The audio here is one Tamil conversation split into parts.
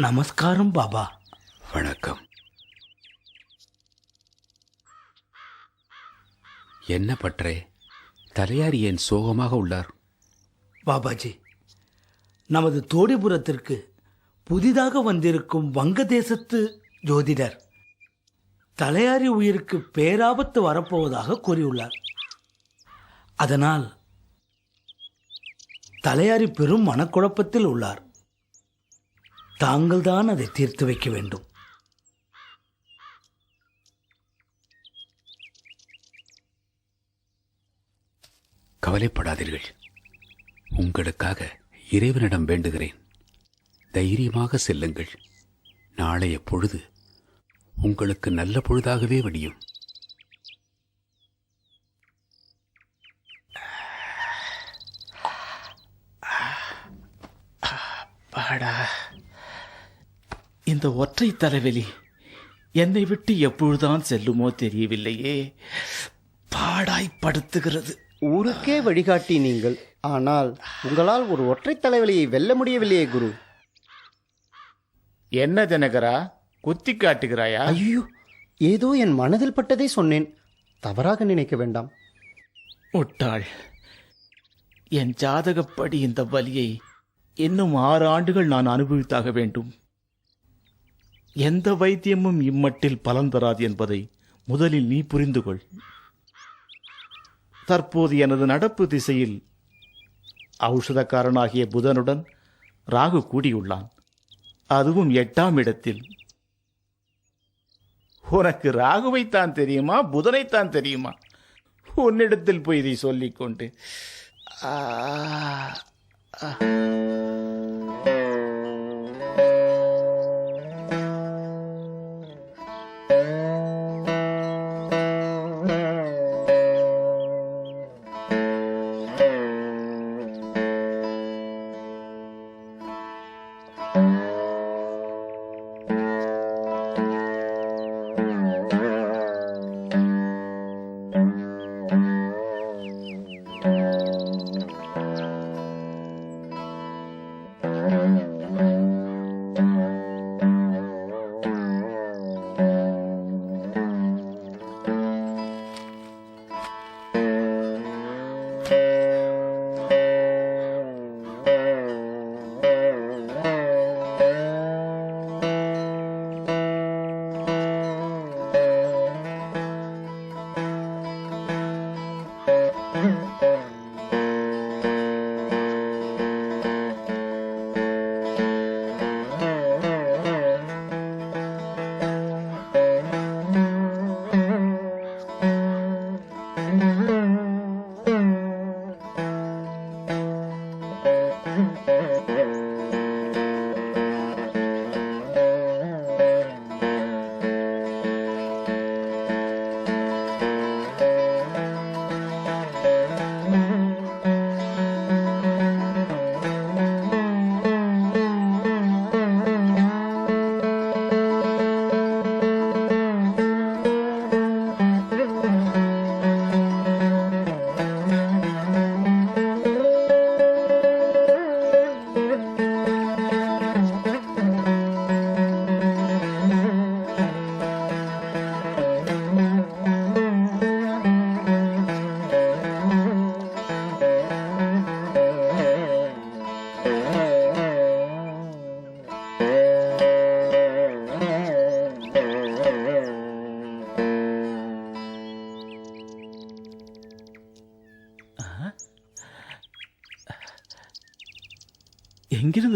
நமஸ்காரம் பாபா. வணக்கம். என்ன பற்றே? தலையாரி ஏன் சோகமாக உள்ளார்? பாபாஜி நமது தோடிபுரத்திற்கு புதிதாக வந்திருக்கும் வங்கதேசத்து ஜோதிடர் தலையாரி உயிருக்கு பேராபத்து வரப்போவதாக கூறியுள்ளார். அதனால் தலையாரி பெரும் மனக்குழப்பத்தில் உள்ளார். தாங்கள்தான் அதை தீர்த்து வைக்க வேண்டும். கவலைப்படாதீர்கள். உங்களுக்காக இறைவனிடம் வேண்டுகிறேன். தைரியமாக செல்லுங்கள். நாளைய பொழுது உங்களுக்கு நல்ல பொழுதாகவே விடியும். பாடா. இந்த ஒற்றை தலைவலி என்னை விட்டு எப்பொழுதுதான் செல்லுமோ தெரியவில்லையே. பாடாய் படுத்துகிறது ஊருக்கே வழிகாட்டி நீங்கள். ஆனால் உங்களால் ஒரு ஒற்றை தலைவலியை வெல்ல முடியவில்லையே குரு. என்ன தினகரா? குத்தி காட்டுகிறாயா? ஐயோ ஏதோ என் மனதில் பட்டதை சொன்னேன். தவறாக நினைக்க வேண்டாம். முட்டாள் என் ஜாதகப்படி இந்த வலியை இன்னும் ஆறு ஆண்டுகள் நான் அனுபவித்தாக வேண்டும். எந்த வைத்தியமும் இம்மட்டில் பலன் தராது என்பதை முதலில் நீ புரிந்து கொள் தற்போது எனது நடப்பு திசையில் ஔஷதக்காரனாகிய புதனுடன் ராகு கூடியுள்ளான். அதுவும் எட்டாம் இடத்தில். உனக்கு ராகுவைத்தான் தெரியுமா புதனைத்தான் தெரியுமா? உன்னிடத்தில் போய் இதை சொல்லிக்கொண்டு. ஆ,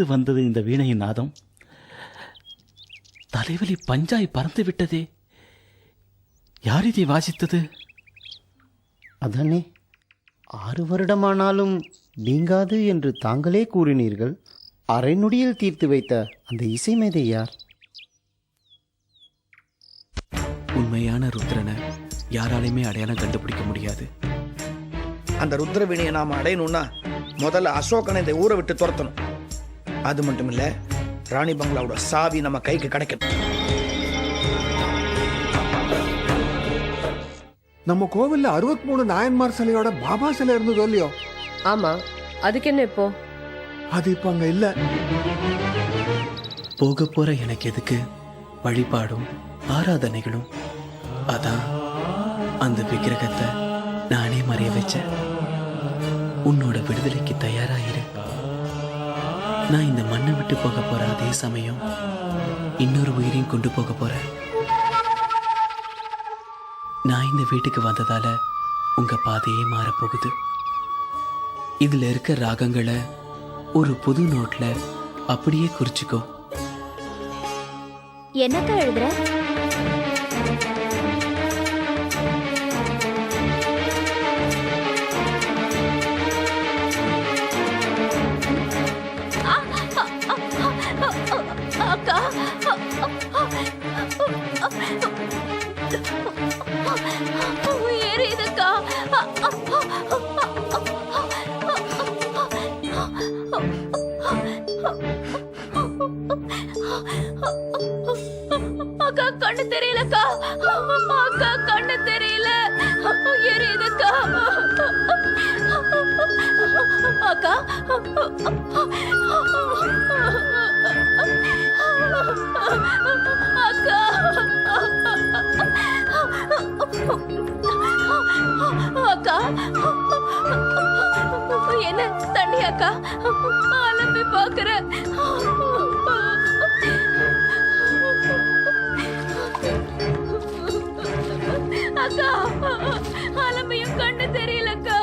எங்கிருந்து வந்தது இந்த வீணையின் நாதம்? தலைவலி பஞ்சாய் பறந்து விட்டதே. யார் இதை வாசித்தது? அதானே ஆறு வருடமானாலும் நீங்காது என்று தாங்களே கூறினீர்கள். அரை நொடியில் தீர்த்து வைத்த அந்த இசை மேதை யார்? உண்மையான ருத்ரனை யாராலையுமே அடையாளம் கண்டுபிடிக்க முடியாது. அந்த ருத்ரவீணையை நாம் அடையணும்னா முதல்ல அசோகனை இந்த ஊரை விட்டு துரத்தணும். அது மட்டும் இல்ல ராணி பங்களாவோட சாவி நம்ம கைக்கு கிடைக்கணும் நம்ம கோவில்ல அறுபத்தி மூணு நாயன்மார் சிலையோட பாபா சிலை இருந்ததோ இல்லையோ? ஆமா. அதுக்கு என்ன இப்போ? அது இப்ப அங்க இல்ல. போக போற எனக்கு எதுக்கு? வழிபாடும் ஆராதனைகளும். அதான் அந்த விக்கிரகத்தை நானே மறைய வச்சேன். உன்னோட விடுதலைக்கு தயாராயிரு நான் இந்த மண்ணை விட்டு போக போற அதே சமயம் இன்னொரு உயிரையும் கொண்டு போக போறேன். நான் இந்த வீட்டுக்கு வந்ததால உங்க பாதையே மாறப்போகுது இதுல இருக்க ராகங்களை ஒரு புது நோட்ல அப்படியே குறிச்சுக்கோ. என்னக்கா எழுதுற? அக்கா. என்ன தண்ணி அக்கா? அலம்பி பாக்குற அக்கா அலம்பியும் கண்டு தெரியலக்கா.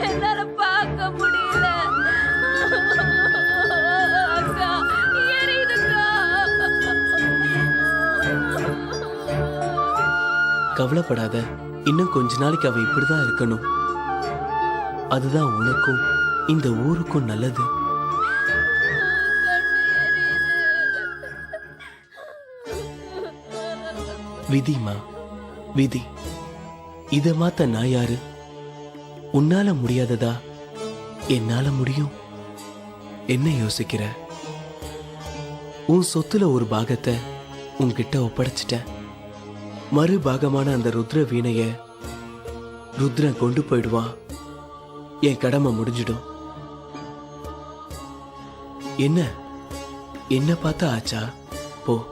என்ன கவலைப்படாத. இன்னும் கொஞ்ச நாளைக்கு அவ இப்படிதான் இருக்கணும். அதுதான் உனக்கும் இந்த ஊருக்கும் நல்லது. விதிமா விதி. இத மாத்த நான் யாரு? உன்னால முடியாததா? என்னால முடியும்? என்ன யோசிக்கிற? உன் சொத்துல ஒரு பாகத்தை உன்கிட்ட ஒப்படைச்சிட்டேன். மறுபாகமான அந்த ருத்ர வீணைய ருத்ரன் கொண்டு போயிடுவான் என் கடமை முடிஞ்சிடும். என்ன? என்ன பார்த்தா ஆச்சா? போ.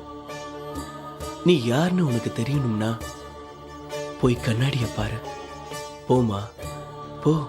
நீ யாருன்னு உனக்கு தெரியணும்னா போய் கண்ணாடிய பாரு. போமா போ.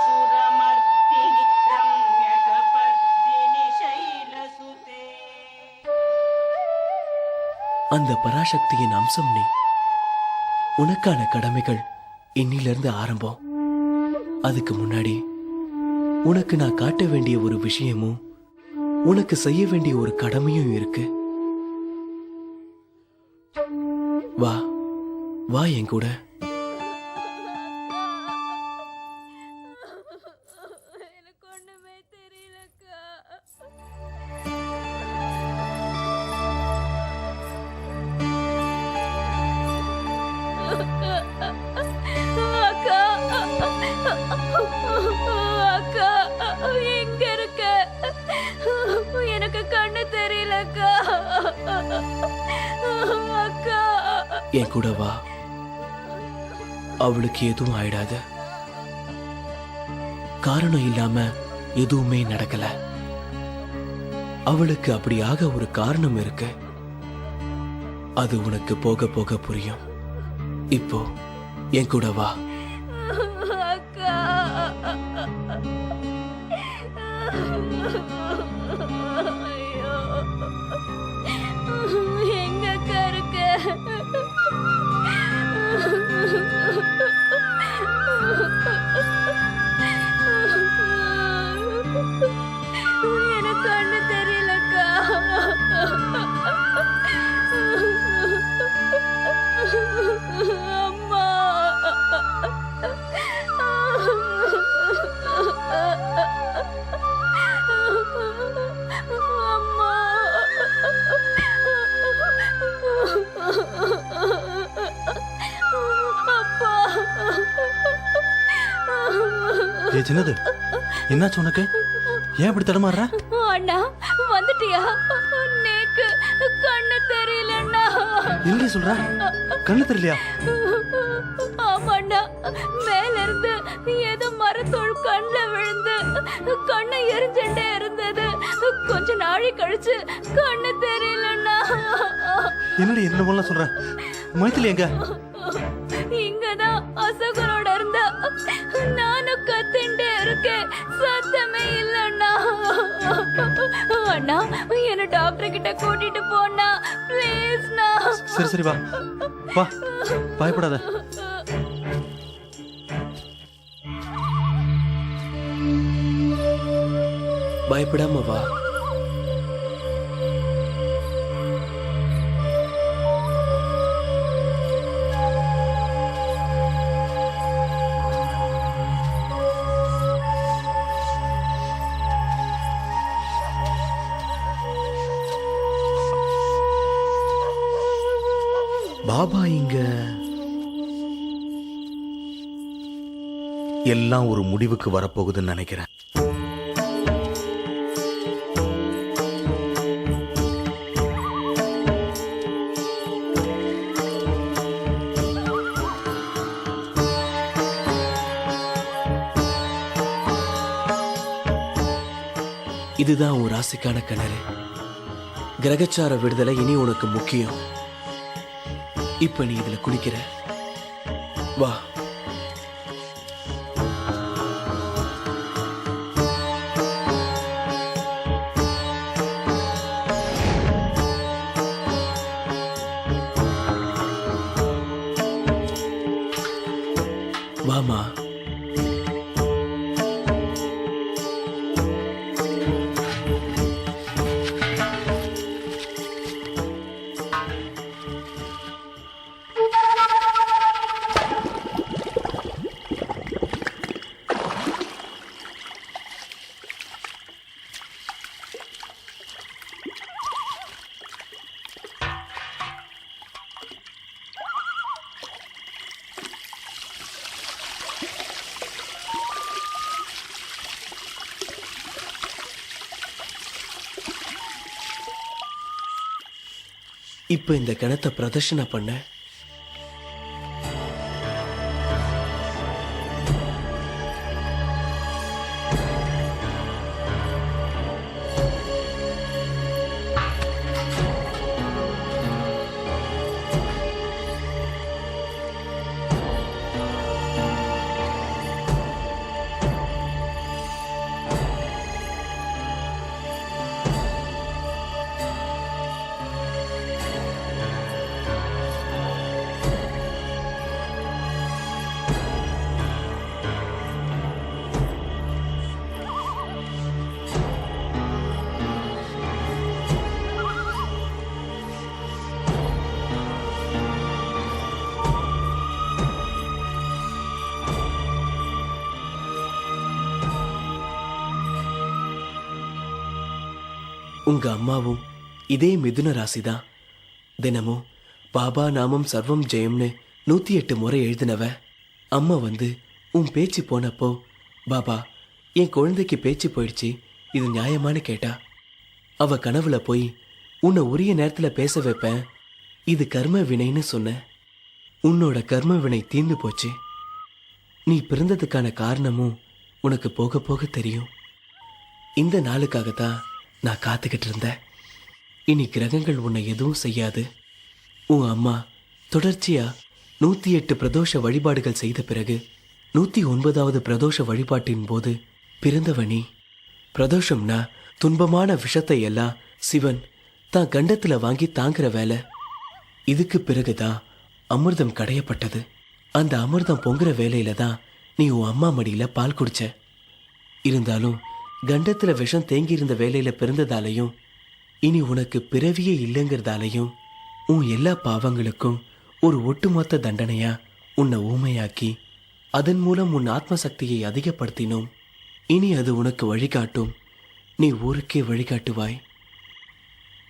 அந்த பராசக்தியின் அம்சம் நீ. உனக்கான கடமைகள் இன்னிலிருந்து ஆரம்பம். அதுக்கு முன்னாடி உனக்கு நான் காட்ட வேண்டிய ஒரு விஷயமும் உனக்கு செய்ய வேண்டிய ஒரு கடமையும் இருக்கு. வா வா என் கூட. என் கூட வா. அவளுக்கு எதுவும் ஆயிடாது. காரணம் இல்லாம எதுவுமே நடக்கல. அவளுக்கு அப்படியாக ஒரு காரணம் இருக்கு. அது உனக்கு போக போக புரியும். இப்போ என் கூட வா. எங்க அக்கா Ha ha ha ha ha! ஏ சின்னது. என்னாச்சு உனக்கு? ஏன் இப்படி தடமாடுற அண்ணா வந்துட்டியா? நேக்கு கண்ணு தெரியலண்ணா. என்னடி சொல்ற? கண்ணு தெரியலையா? ஆமாண்ணா மேல இருந்து ஏதோ மரத்தோள் கண்ணுல விழுந்து கண்ணு எரிஞ்சுட்டே இருந்தது. கொஞ்ச நாழி கழிச்சு கண்ணு தெரியலண்ணா. என்னடி என்ன போல சொல்ற? மைத்திலி எங்க? இங்கதான் அசோகரோட நானும் கத்திண்டே இருக்கேன் சத்தமே இல்லண்ணா. அண்ணா என்ன டாக்டர் கிட்ட கூட்டிட்டு போனா ப்ளீஸ்ண்ணா சரி சரி வா. வா. பயப்படாத. பயப்படாம வா. பாபா இங்க. எல்லாம் ஒரு முடிவுக்கு வரப்போகுதுன்னு நினைக்கிறேன். இதுதான் உன் ராசிக்கான கிணறு கிரகச்சார விடுதலை இனி உனக்கு முக்கியம். இப்ப நீ இதுல குளிக்கிற? வா. இப்போ இந்த கிணத்தை பிரதர்ஷனை பண்ண உங்க அம்மாவும் இதே மிதுன ராசிதான். தினமும் பாபா நாமம் சர்வம் ஜெயம்னு நூத்தி எட்டு முறை எழுதினவ அம்மா வந்து உன் பேச்சு போனப்போ பாபா என் குழந்தைக்கு பேச்சு போயிடுச்சு இது நியாயமான்னு கேட்டா? அவ கனவுல போய் உன்னை உரிய நேரத்துல பேச வைப்பேன் இது கர்ம வினைன்னு சொன்ன. உன்னோட கர்ம வினை தீர்ந்து போச்சு. நீ பிறந்ததுக்கான காரணமும் உனக்கு போக போக தெரியும். இந்த நாளுக்காக தான் நான் காத்துக்கிட்டு இருந்தேன். இனி கிரகங்கள் உன்னை எதுவும் செய்யாது. உன் அம்மா தொடர்ச்சியா நூத்தி எட்டு பிரதோஷ வழிபாடுகள் செய்த பிறகு நூத்தி ஒன்பதாவது பிரதோஷ வழிபாட்டின் போது பிறந்தவனி பிரதோஷம்னா துன்பமான விஷத்தை எல்லாம் சிவன் தான் கண்டத்துல வாங்கி தாங்குற வேலை. இதுக்கு பிறகுதான் அமிர்தம் கடையப்பட்டது. அந்த அமிர்தம் பொங்குற வேலையில தான் நீ உன் அம்மா மடியில பால் குடிச்ச. இருந்தாலும் கண்டத்துல விஷம் தேங்கியிருந்த வேலையில பிறந்ததாலையும் இனி உனக்கு பிறவியே இல்லைங்கிறதாலையும் உன் எல்லா பாவங்களுக்கும் ஒரு ஒட்டுமொத்த தண்டனையா உன்னை ஊமையாக்கி அதன் மூலம் உன் ஆத்ம சக்தியை அதிகப்படுத்தினோம். இனி அது உனக்கு வழிகாட்டும். நீ ஊருக்கே வழிகாட்டுவாய்.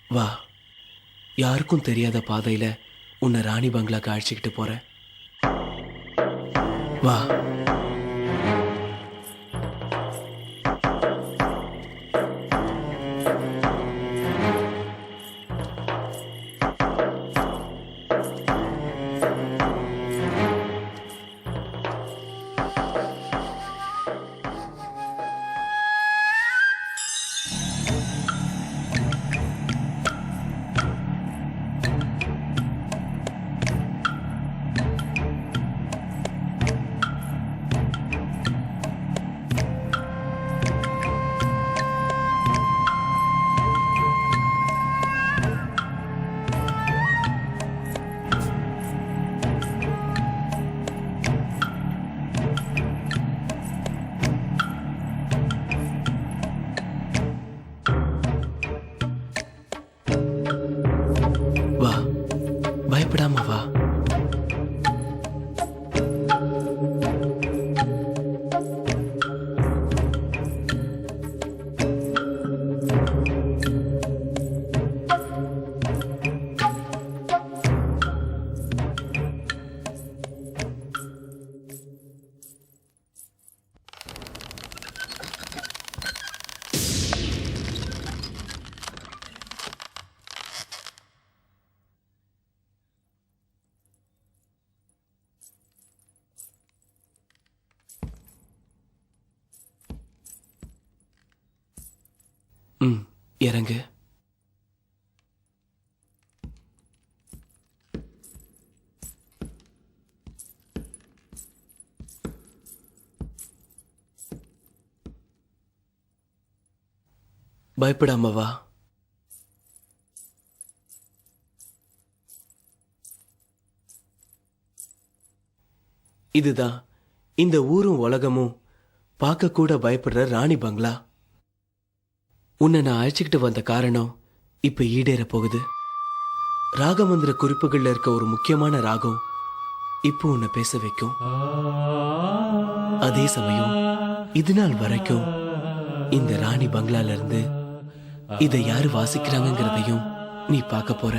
வா. யாருக்கும் தெரியாத பாதையில உன்னை ராணி பங்களாக்கு அழைச்சிக்கிட்டு போற வா. இறங்கு. பயப்படாம வா. இதுதான் இந்த ஊரும் உலகமும் பார்க்க கூட பயப்படுற ராணி பங்களா. உன்னை நான் அழைச்சிக்கிட்டு வந்த காரணம் இப்ப ஈடேற போகுது. ராகமந்திர குறிப்புகள்ல இருக்க ஒரு முக்கியமான ராகம் இப்போ உன்னை பேச வைக்கும். அதே சமயம் இது நாள் வரைக்கும் இந்த ராணி பங்களால இருந்து இதை யாரு வாசிக்கிறாங்கங்கிறதையும் நீ பார்க்க போற.